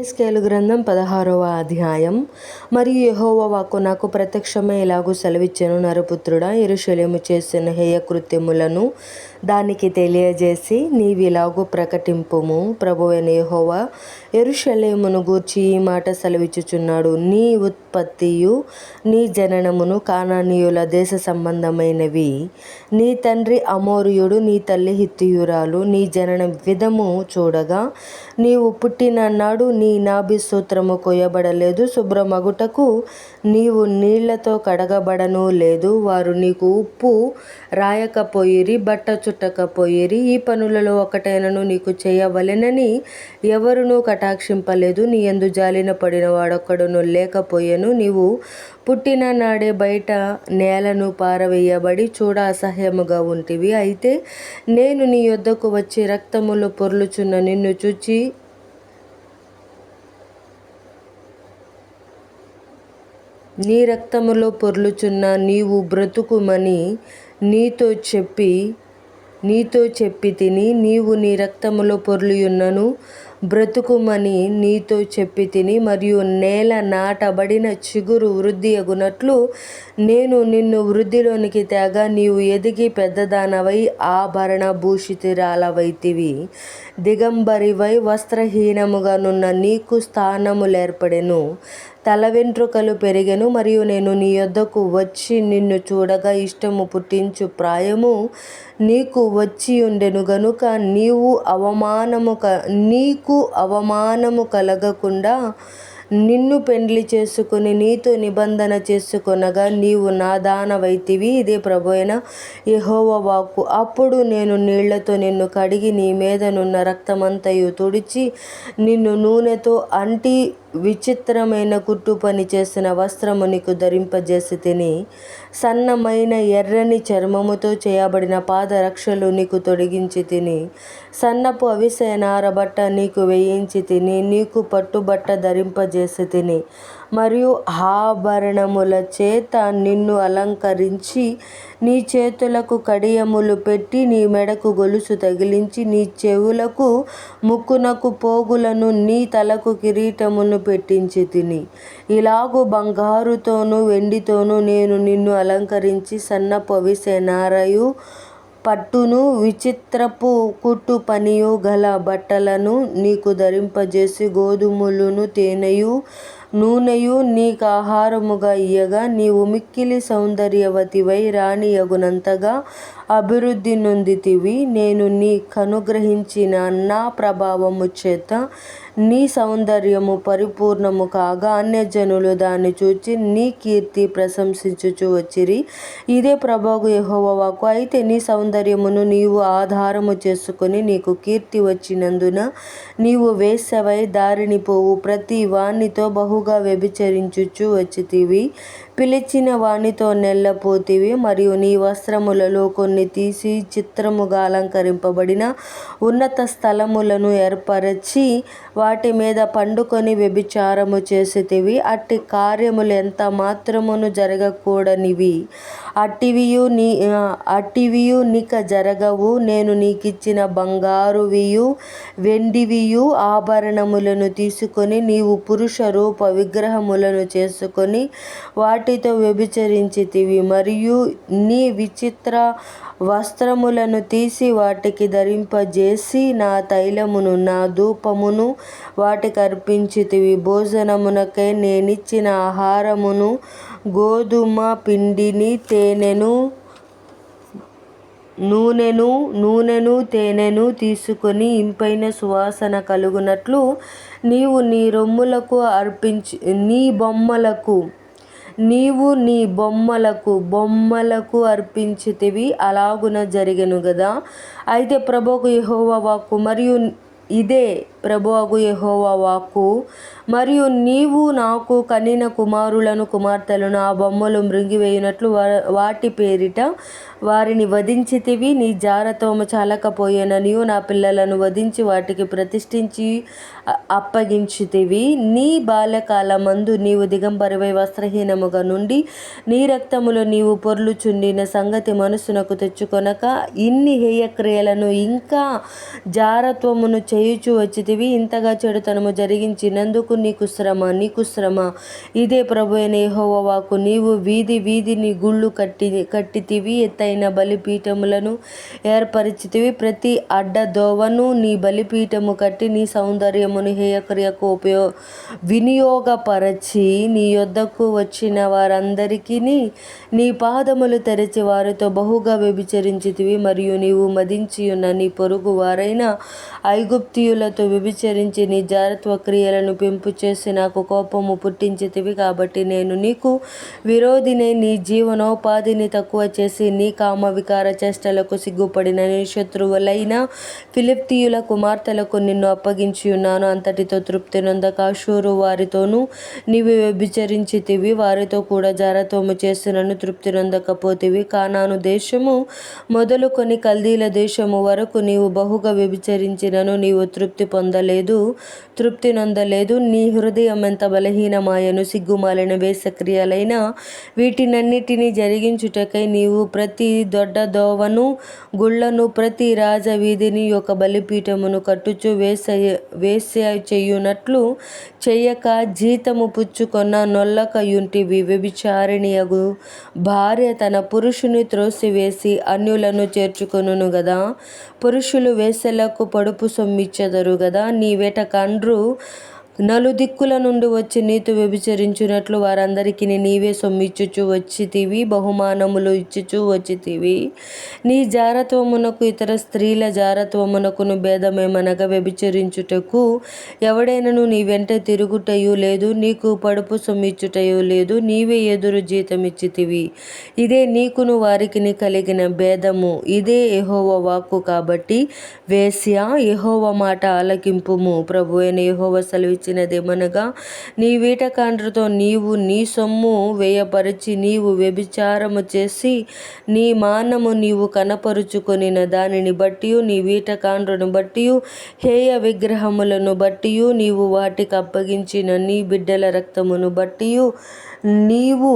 ఎహెస్కేలు గ్రంథం పదహారవ అధ్యాయం. మరియు యహోవ వాక్కు నాకు ప్రత్యక్షమై ఇలాగూ సెలవిచ్చాను నరపుత్రుడా ఇరుశల్యము చేసిన హేయ కృత్యములను దానికి తెలియజేసి నీవిలాగు ప్రకటింపుము. ప్రభువైన యెహోవా ఎరుషలేమును గూర్చి ఈ మాట సెలవిచ్చుచున్నాడు. నీ ఉత్పత్తియు నీ జననమును కానానీయుల దేశ సంబంధమైనవి. నీ తండ్రి అమోరియుడు నీ తల్లి హిత్తియురాలు. నీ జనన విధము చూడగా నీవు పుట్టిన నాడు నీ నాభి సూత్రము కొయ్యబడలేదు. శుభ్రమగుటకు నీవు నీళ్ళతో కడగబడను లేదు. వారు నీకు ఉప్పు రాయకపోయిరి బట్ట చుట్టకపోయిరి ఈ పనులలో ఒకటైనను నీకు చేయవలెనని ఎవరునూ కటాక్షింపలేదు. నీ ఎందు జాలిన పడిన వాడొక్కడును లేకపోయెను. నీవు పుట్టిన నాడే బయట నేలను పారవేయబడి చూడ అసహ్యముగా ఉంటివి. అయితే నేను నీ యొద్దకు వచ్చి రక్తములో పొర్లుచున్న నిన్ను చూచి నీ రక్తములో పొర్లుచున్న నీవు బ్రతుకుమని నీతో చెప్పి నీతో చెప్పి తిని నీవు నీ రక్తములో పొర్లియున్నను. బ్రతుకుమని నీతో చెప్పి తిని మరియు నేల నాటబడిన చిగురు వృద్ధి అగునట్లు నేను నిన్ను వృద్ధిలోనికి తేగా నీవు ఎదిగి పెద్దదానవై ఆభరణ భూషితిరాలవైతివి. దిగంబరివై వస్త్రహీనముగా నున్న నీకు స్థానములేర్పడెను. తల వెంట్రుకలు పెరిగెను మరియు నేను నీ యొద్దకు వచ్చి నిన్ను చూడగా ఇష్టము పుట్టించు ప్రాయము నీకు వచ్చి ఉండెను. గనుక నీవు అవమానము క నీకు అవమానము కలగకుండా నిన్ను పెండ్లి చేసుకుని నీతో నిబంధన చేసుకొనగా నీవు నా దానవైతివి ఇదే ప్రభు అయిన యెహోవా వాక్కు. అప్పుడు నేను నీళ్ళతో నిన్ను కడిగి నీ మీద నున్న రక్తమంతయు తుడిచి నిన్ను నూనెతో అంటి విచిత్రమైన కుట్టు పని చేసిన వస్త్రము నీకు ధరింపజేసి తిని సన్నమైన ఎర్రని చర్మముతో చేయబడిన పాదరక్షలు నీకు తొడిగించి తిని సన్నపు అవిసె నారబట్ట నీకు వేయించి తిని నీకు పట్టుబట్ట ధరింపజేసి తిని మరియు ఆభరణముల చేత నిన్ను అలంకరించి నీ చేతులకు కడియములు పెట్టి నీ మెడకు గొలుసు తగిలించి నీ చెవులకు ముక్కునకు పోగులను నీ తలకు కిరీటమును పెట్టించి తిని. ఇలాగు బంగారుతోనూ వెండితోనూ నేను నిన్ను అలంకరించి సన్నపు అవిసె నారయు పట్టును విచిత్రపు కుట్టు పనియు గల బట్టలను నీకు ధరింపజేసి గోధుమలను తేనెయు నూనెయు నీకు ఆహారముగా ఇయ్యగా నీవు మిక్కిలి సౌందర్యవతివై రాణియగునంతగా అభివృద్ధి నొందితివి. నేను నీ కనుగ్రహించిన నా ప్రభావము చేత నీ సౌందర్యము పరిపూర్ణము కాగా అన్యజనులు దాన్ని చూచి నీ కీర్తి ప్రశంసించుచు వచ్చిరి. ఇదే ప్రభాగు యహోవాకు అయితే నీ సౌందర్యమును నీవు ఆధారము చేసుకుని నీకు కీర్తి వచ్చినందున నీవు వేసవై దారిని పోవు. ప్రతి వానితో బహుగా వ్యభిచరించుచు వచ్చితివి. పిలిచిన వానితో నెల్లపోతివి మరియు నీ వస్త్రములలో కొన్ని తీసి చిత్రముగా అలంకరింపబడిన ఉన్నత స్థలములను ఏర్పరచి వాటి మీద పండుకొని వ్యభిచారము చేసితివి అట్టి కార్యములు ఎంత మాత్రమును జరగకూడనివి. అట్టివియు నీ అట్టివియు నీక జరగవు. నేను నీకిచ్చిన బంగారువియు వెండివియు ఆభరణములను తీసుకొని నీవు పురుష రూప విగ్రహములను చేసుకొని వాటి వాటితో వ్యభిచరించితివి మరియు నీ విచిత్ర వస్త్రములను తీసి వాటికి ధరింపజేసి నా తైలమును నా ధూపమును వాటికి అర్పించితివి. భోజనమునకై నేనిచ్చిన ఆహారమును గోధుమ పిండిని తేనెను నూనెను నూనెను తేనెను తీసుకొని ఇంపైన సువాసన కలుగునట్లు నీవు నీ రొమ్ములకు అర్పించి నీ బొమ్మలకు నీవు నీ బొమ్మలకు బొమ్మలకు అర్పించితివి అలాగున జరిగెను గదా. అయితే ప్రభుకు యెహోవా వాక్కు మరియు ఇదే ప్రభువగు యహోవా వాక్కు. మరియు నీవు నాకు కనిన కుమారులను కుమార్తెలను ఆ బొమ్మలు మృంగివేయునట్లు వాటి పేరిట వారిని వధించితివి. నీ జారతోమ చాలకపోయేననియు నా పిల్లలను వధించి వాటికి ప్రతిష్ఠించి అప్పగించితివి. నీ బాల్యకాలమందు నీవు దిగంబరివై వస్త్రహీనముగా నుండి నీ రక్తములో నీవు పొర్లుచుండిన సంగతి మనసునకు తెచ్చుకొనక ఇన్ని హేయక్రియలను ఇంకా జారత్వమును చేయుచు వచ్చితివి. ఇంతగా చెడుతనము జరిగించినందుకు నీకు శ్రమ నీకు శ్రమ. ఇదే ప్రభు అయిన యెహోవా నీవు వీధి వీధిని గుళ్ళు కట్టి కట్టితివి. ఎత్తైన బలిపీఠములను ఏర్పరిచితివి. ప్రతి అడ్డ దోవను నీ బలిపీఠము కట్టి నీ సౌందర్యం సౌందర్యమును హేయక్రియకు ఉపయో వినియోగపరచి నీ యొద్దకు వచ్చిన వారందరికీ నీ పాదములు తెరచి వారితో బహుగా వ్యభిచరించితివి మరియు నీవు మదించి ఉన్న నీ పొరుగు వారైన ఐగుప్తియులతో వ్యభిచరించి నీ జారత్వ క్రియలను పెంపు చేసి నాకు కోపము పుట్టించితివి కాబట్టి నేను నీకు విరోధినే నీ జీవనోపాధిని తక్కువ చేసి నీ కామ వికార చేష్టలకు సిగ్గుపడిన నీ శత్రువులైన ఫిలిప్తీయుల కుమార్తెలకు నిన్ను అప్పగించి ఉన్నాను. అంతటితో తృప్తి నొందక షూరు వారితోనూ నీవు వ్యభిచరించితివి. వారితో కూడా జారత్వము చేసినను తృప్తి నొందకపోతివి. కానాను దేశము మొదలుకొని కల్దీల దేశము వరకు నీవు బహుగా వ్యభిచరించినను నీవు తృప్తి పొందలేదు తృప్తి నొందలేదు. నీ హృదయం ఎంత బలహీనమాయను సిగ్గుమాలిన వేసక్రియలైన వీటినన్నిటినీ జరిగించుటకై నీవు ప్రతి దొడ్డ దోవను గుళ్ళను ప్రతి రాజవీధిని యొక్క బలిపీఠమును కట్టుచు వేసయ వేశ్య చేయునట్లు చెయ్యక జీతము పుచ్చుకొన్న నొల్లకయుంటివి వ్యభిచారిణియగు. భార్య తన పురుషుని త్రోసివేసి అన్యులను చేర్చుకొనును గదా. పురుషులు వేశ్యలకు పడుపు సొమ్మిచ్చెదరు గదా నీ వేటకండ్రు నలుదిక్కుల నుండి వచ్చి నీతో వ్యభిచరించునట్లు వారందరికీ నీవే సొమ్మిచ్చుచు వచ్చితివి బహుమానములు ఇచ్చుచు వచ్చితివి. నీ జారత్వమునకు ఇతర స్త్రీల జారత్వమునకును భేదమేమనగా వ్యభిచరించుటకు ఎవడైనను నీ వెంట తిరుగుటయు లేదు నీకు పడుపు సొమ్మిచ్చుటయు లేదు నీవే ఎదురు జీతమిచ్చితివి. ఇదే నీకును వారికిని కలిగిన భేదము. ఇదే ఎహోవ వాక్కు కాబట్టి వేశ్య ఎహోవ మాట ఆలకింపుము. ఎహోవ సెలవిచ్చి సెలవిచ్చినదేమనగా నీ వీటకాండ్రతో నీవు నీ సొమ్ము వ్యయపరచి నీవు వ్యభిచారము చేసి నీ మానము నీవు కనపరుచుకొనిన దానిని బట్టి నీ వీటకాండ్రును బట్టి హేయ విగ్రహములను బట్టి నీవు వాటికి అప్పగించిన నీ బిడ్డల రక్తమును బట్టి నీవు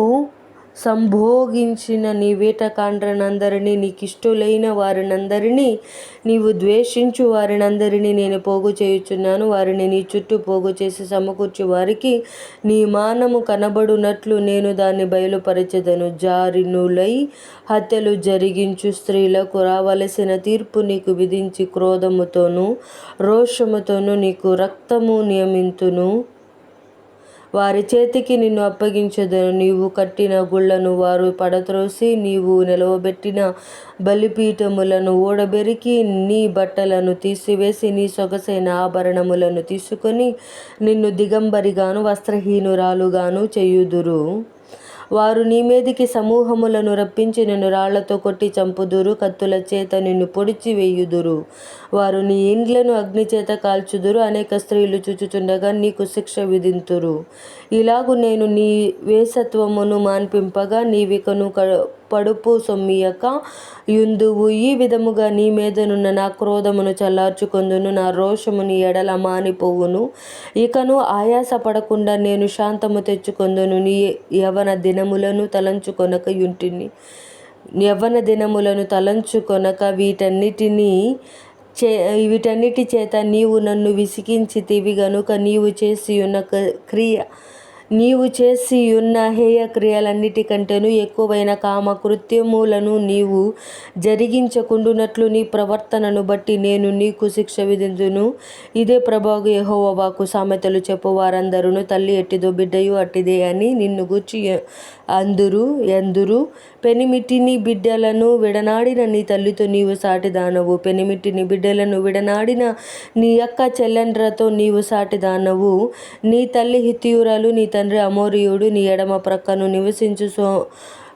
సంభోగించిన నీ వేటకాండ్రనందరినీ నీకిష్టులైన వారినందరినీ నీవు ద్వేషించు వారినందరినీ నేను పోగు చేయుచున్నాను. వారిని నీ చుట్టూ పోగు చేసి సమకూర్చు వారికి నీ మానము కనబడునట్లు నేను దాన్ని బయలుపరచెదను. జారినులై హత్యలు జరిగించు స్త్రీలకు రావలసిన తీర్పు నీకు విధించి క్రోధముతోనూ రోషముతోనూ నీకు రక్తము నియమింతును. వారి చేతికి నిన్ను అప్పగించెదను. నీవు కట్టిన గుళ్ళను వారు పడత్రోసి నీవు నిలవబెట్టిన బలిపీఠములను ఊడబెరికి నీ బట్టలను తీసివేసి నీ సొగసైన ఆభరణములను తీసుకొని నిన్ను దిగంబరిగాను వస్త్రహీనురాలుగాను చేయుదురు. వారు నీ మీదికి సమూహములను రప్పించి నిన్ను రాళ్ళతో కొట్టి చంపుదురు కత్తుల చేత నిన్ను పొడిచి వేయుదురు. వారు నీ ఇండ్లను అగ్ని చేత కాల్చుదురు అనేక స్త్రీలు చూచుచుండగా నీకు శిక్ష విధింతురు. ఇలాగు నేను నీ వేసత్వమును మాన్పింపగా నీవికను పడుపు సొమ్మియక యుందువు. ఈ విధముగా నీ మీదనున్న నా క్రోధమును చల్లార్చుకొందును నా రోషముని ఎడల మానిపోవును. ఇకను ఆయాస పడకుండా నేను శాంతము తెచ్చుకొందును నీ యవన దినములను తలంచుకొనక యుంటిని. యవ్వన దినములను తలంచుకొనక వీటన్నిటినీ చే వీటన్నిటి చేత నీవు నన్ను విసిగించితివి గనుక నీవు చేసి ఉన్న క్రియ నీవు చేసి ఉన్న హేయ క్రియలన్నిటికంటేను ఎక్కువైన కామ కృత్యములను నీవు జరిగించకుండునట్లు నీ ప్రవర్తనను బట్టి నేను నీకు శిక్ష విధించును. ఇదే ప్రభాగు యహోవాకు సామెతలు చెప్పువారందరును తల్లి ఎట్టిదో బిడ్డయు అట్టిదే అని నిన్ను గూర్చి అందురు ఎందురు పెనిమిటిని బిడ్డలను విడనాడిన నీ తల్లితో నీవు సాటిదానవు. పెనిమిటిని బిడ్డలను విడనాడిన నీ యొక్క చెల్లెండ్రతో నీవు సాటిదానవు. నీ తల్లి హితియురాలు నీ తండ్రి అమోరియుడు నీ ఎడమ ప్రక్కను నివసించు సో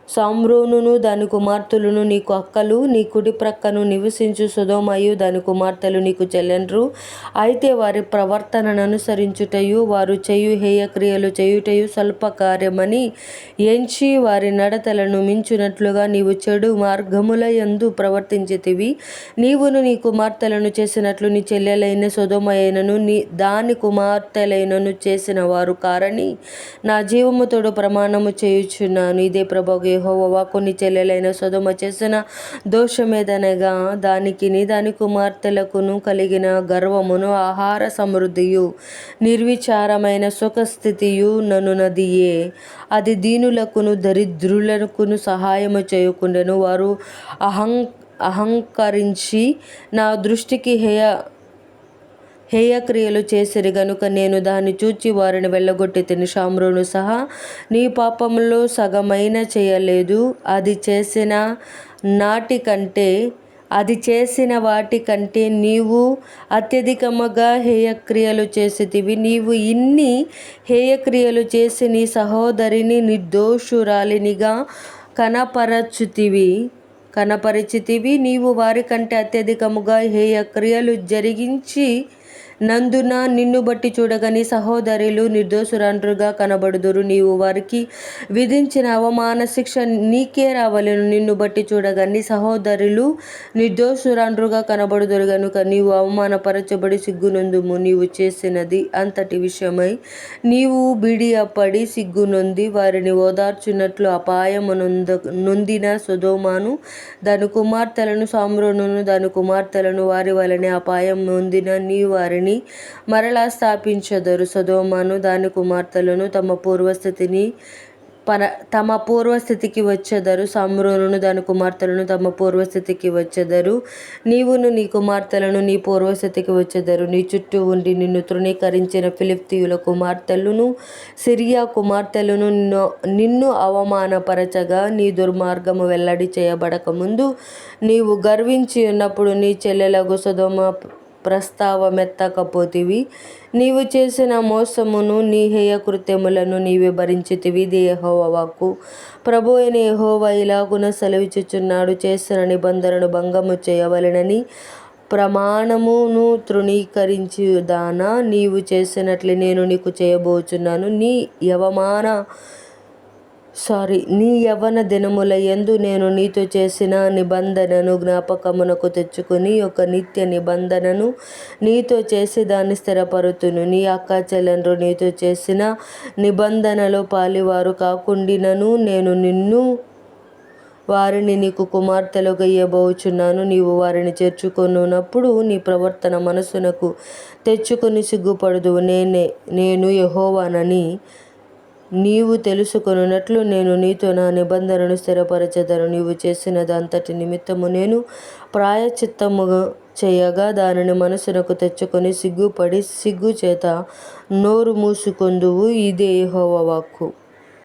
సామ్రోనును దాని కుమార్తెలను నీకు అక్కలు నీ కుడి ప్రక్కను నివసించు సుధోమయు దాని కుమార్తెలు నీకు చెల్లెండ్రు. అయితే వారి ప్రవర్తనను అనుసరించుటయు వారు చేయు హేయక్రియలు చేయుటయు స్వల్ప కార్యమని ఎంచి వారి నడతలను మించునట్లుగా నీవు చెడు మార్గముల యందు ప్రవర్తించితివి. నీవును నీ కుమార్తెలను చేసినట్లు నీ చెల్లెలైన సుధోమయైనను నీ దాని కుమార్తెలైనను చేసిన వారు కారని నా జీవముతోడు ప్రమాణము చేయుచున్నాను. ఇదే ప్రభు యహోవా కొన్ని చెల్లెలైన సుధమ చేసిన దోషమేదనగా దానికిని దాని కుమార్తెలకును కలిగిన గర్వమును ఆహార సమృద్ధియు నిర్విచారమైన సుఖస్థితియు ననునదియే. అది దీనులకును దరిద్రులకును సహాయము చేయకుండాను. వారు అహం అహంకరించి నా దృష్టికి హేయ హేయక్రియలు చేసిరి గనుక నేను దాన్ని చూచి వారిని వెళ్ళగొట్టి తిని షామ్రోను సహా నీ పాపంలో సగమైన చేయలేదు. అది చేసిన నాటి కంటే అది చేసిన వాటి కంటే నీవు అత్యధికముగా హేయక్రియలు చేసితివి. నీవు ఇన్ని హేయక్రియలు చేసి నీ సహోదరిని నిర్దోషురాలినిగా కనపరచుతివి కనపరిచితివి. నీవు వారికంటే అత్యధికముగా హేయ క్రియలు జరిగించి నందున నిన్ను బట్టి చూడగా నీ సహోదరులు నిర్దోషురండ్రుగా కనబడుదురు. నీవు వారికి విధించిన అవమాన శిక్ష నీకే రావలను. నిన్ను బట్టి చూడగా నీ సహోదరులు నిర్దోషురండ్రుగా కనబడుదురు గనుక నీవు అవమానపరచబడి సిగ్గునందుము. నీవు చేసినది అంతటి విషయమై నీవు బిడియపడి సిగ్గునొంది వారిని ఓదార్చున్నట్లు అపాయమునొంద నొందిన సుధోమాను దాని కుమార్తెలను సామ్రోను దాని కుమార్తెలను వారి వలనే అపాయం నొందిన నీ వారిని మరలా స్థాపించెదరు. సొదొమను దాని కుమార్తెలను తమ పూర్వస్థితిని పర తమ పూర్వస్థితికి వచ్చెదరు. షోమ్రోనును దాని కుమార్తెలను తమ పూర్వస్థితికి వచ్చెదరు. నీవును నీ కుమార్తెలను నీ పూర్వస్థితికి వచ్చెదరు. నీ చుట్టూ ఉండి నిన్ను తృణీకరించిన ఫిలిప్తీయుల కుమార్తెలను సిరియా కుమార్తెలను నిన్ను నిన్ను అవమానపరచగా నీ దుర్మార్గము వెల్లడి చేయబడకముందు నీవు గర్వించి ఉన్నప్పుడు నీ చెల్లెలకు సొదొమ ప్రస్తావమెత్తకపోతివి. నీవు చేసిన మోసమును నీ హేయ కృత్యములను నీవే భరించితివి. ఇది యెహోవా వాక్కు ప్రభువైన యెహోవా ఇలాగున సెలవిచ్చుచున్నాడు. చేసిన నిబంధనను భంగము చేయవలెనని ప్రమాణమును తృణీకరించుదానా? నీవు చేసినట్లే నేను నీకు చేయబోచున్నాను. నీ యవమాన సారీ నీ యవ్వన దినముల ఎందు నేను నీతో చేసిన నిబంధనను జ్ఞాపకమునకు తెచ్చుకుని ఒక నిత్య నిబంధనను నీతో చేసి దాన్ని స్థిరపరుతును. నీ అక్క చెల్లెండ్రు నీతో చేసిన నిబంధనలో పాలివారు కాకుండినను నేను నిన్ను వారిని నీకు కుమార్తెలుగా ఇయ్యబోచున్నాను. నీవు వారిని చేర్చుకొనున్నప్పుడు నీ ప్రవర్తన మనసునకు తెచ్చుకొని సిగ్గుపడదు నేనే నేను యహోవానని నీవు తెలుసుకొనున్నట్లు నేను నీతో నా నిబంధనను స్థిరపరచెదను. నీవు చేసిన అంతటి నిమిత్తము నేను ప్రాయశ్చిత్తము చేయగా దానిని మనసునకు తెచ్చుకొని సిగ్గుపడి సిగ్గు చేత నోరు మూసుకొందువు. ఇదే యెహోవా వాక్కు.